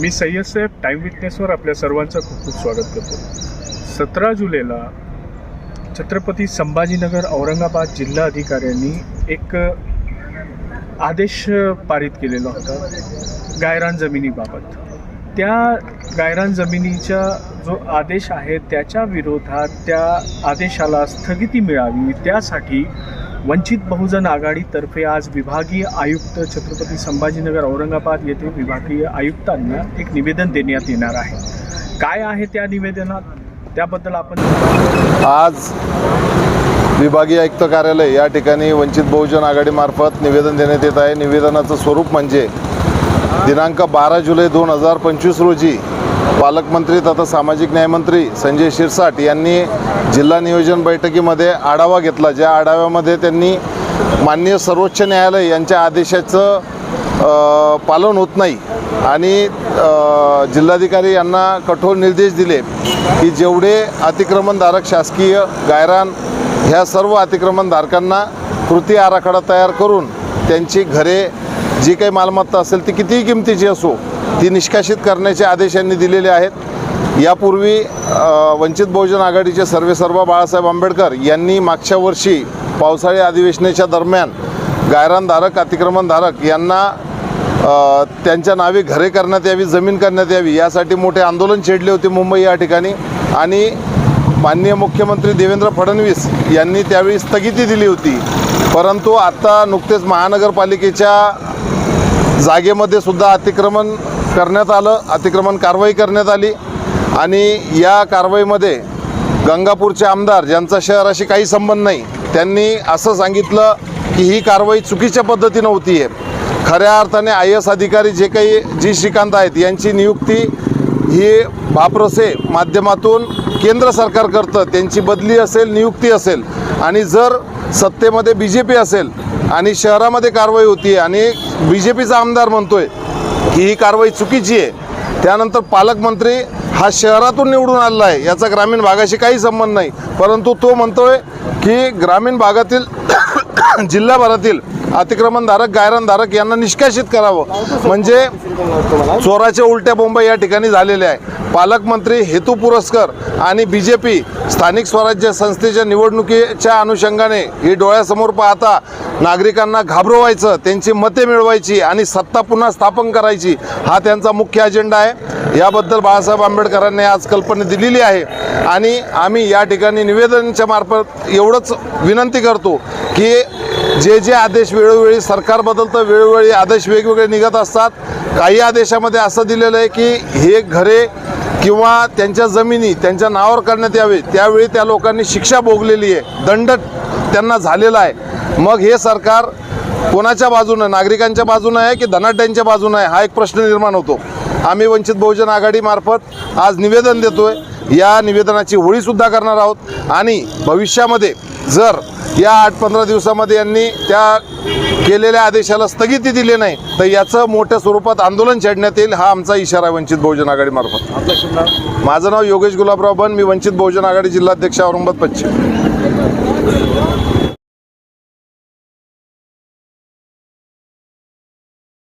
मी सय्यदसाहेब time विटनेसवर आपल्या सर्वांचं खूप खूप स्वागत करतो. सतरा जुलैला छत्रपती संभाजीनगर औरंगाबाद जिल्हा अधिकाऱ्यांनी एक आदेश पारित केलेला होता गायरान जमिनीबाबत. त्या गायरान जमिनीचा जो आदेश आहे त्याच्या विरोधात त्या आदेशाला स्थगिती मिळावी त्यासाठी वंचित बहुजन आघाडीतर्फे आज विभागीय आयुक्त छत्रपती संभाजीनगर औरंगाबाद येथे विभागीय आयुक्तांना एक निवेदन देण्यात येणार आहे. काय आहे त्या निवेदनात? त्याबद्दल आपण आज विभागीय आयुक्त कार्यालय या ठिकाणी वंचित बहुजन आघाडीमार्फत निवेदन देण्यात येत आहे. निवेदनाचं स्वरूप म्हणजे दिनांक बारा जुलै दोन हजार पंचवीस रोजी पालकमंत्री तथा सामाजिक न्यायमंत्री संजय शिरसाट यांनी जिल्हा नियोजन बैठकीमध्ये आढावा घेतला ज्या आढाव्यामध्ये त्यांनी माननीय सर्वोच्च न्यायालय यांच्या आदेशाचं पालन होत नाही आणि जिल्हाधिकारी यांना कठोर निर्देश दिले की जेवढे अतिक्रमणधारक शासकीय गायरान ह्या सर्व अतिक्रमणधारकांना कृती आराखडा तयार करून त्यांची घरे जी काही मालमत्ता असेल ती कितीही किमतीची असो ती निष्कासित करण्याचे आदेश यांनी दिलेले आहेत. यापूर्वी वंचित बहुजन आघाडीचे सर्वेसर्वा बाळासाहेब आंबेडकर यांनी मागच्या वर्षी पावसाळी अधिवेशनाच्या दरम्यान गायरानधारक अतिक्रमणधारक यांना त्यांच्या नावे घरे करण्यात यावी जमीन करण्यात यावी यासाठी मोठे आंदोलन छेडले होते मुंबई या ठिकाणी. आणि माननीय मुख्यमंत्री देवेंद्र फडणवीस यांनी त्यावेळी स्थगिती दिली होती. परंतु आता नुकतेच महानगरपालिकेच्या जागेमध्ये सुद्धा अतिक्रमण करण्यात आलं. अतिक्रमण कारवाई करण्यात आली. आणि या कारवाईमध्ये गंगापूरचे आमदार ज्यांचा शहराशी काही संबंध नाही त्यांनी असं सांगितलं की ही कारवाई चुकीच्या पद्धतीनं होती आहे खऱ्या अर्थाने आय एस अधिकारी जे काही जी श्रीकांत आहेत यांची नियुक्ती ही भापरसे माध्यमातून केंद्र सरकार करतं त्यांची बदली असेल नियुक्ती असेल आणि जर सत्तेमध्ये बी जे पी असेल आणि शहरामध्ये कारवाई होती आणि बी जे पीचा आमदार म्हणतोय की ही कारवाई चुकीची आहे त्यानंतर पालकमंत्री हा शहरातून निवडून आलेला आहे याचा ग्रामीण भागाशी काही संबंध नाही परंतु तो म्हणतोय की ग्रामीण भागातील जिल्हाभरातील अतिक्रमणधारक गायरणधारक यांना निष्कासित करावं. म्हणजे चोराच्या उलट्या बोंबा या ठिकाणी झालेल्या आहे. पालकमंत्री हेतू पुरस्कर आणि बी जे पी स्थानिक स्वराज्य संस्थेच्या निवडणुकीच्या अनुषंगाने ही डोळ्यासमोर पाहता नागरिकांना घाबरवायचं त्यांची मते मिळवायची आणि सत्ता पुन्हा स्थापन करायची हा त्यांचा मुख्य अजेंडा आहे. याबद्दल बाळासाहेब आंबेडकरांनी आज कल्पना दिलेली आहे. आणि आम्ही या ठिकाणी निवेदनाच्या मार्फत एवढंच विनंती करतो की जे जे आदेश वेळोवेळी सरकार बदलतं वेळोवेळी आदेश वेगवेगळे निघत असतात. काही आदेशामध्ये असं दिलेलं आहे की हे घरे किंवा त्यांच्या जमिनी त्यांच्या नावावर करण्यात यावे. त्यावेळी त्या लोकांनी शिक्षा भोगलेली आहे. दंड त्यांना झालेला आहे. मग हे सरकार कोणाच्या बाजूनं? नागरिकांच्या बाजूनं आहे की धनाढ्यांच्या बाजूनं आहे? हा एक प्रश्न निर्माण होतो. आम्ही वंचित बहुजन आघाडीमार्फत आज निवेदन देतोय. या निवेदनाची होळीसुद्धा करणार आहोत. आणि भविष्यामध्ये जर या आठ पंधरा दिवसामध्ये यांनी त्या केलेल्या आदेशाला स्थगिती दिली नाही तर याचं मोठ्या स्वरूपात आंदोलन छेडण्यात येईल हा आमचा इशारा वंचित बहुजन आघाडीमार्फत माझं नाव योगेश गुलाबराव बन मी वंचित बहुजन आघाडी जिल्हाध्यक्ष औरंगाबाद पश्चिम.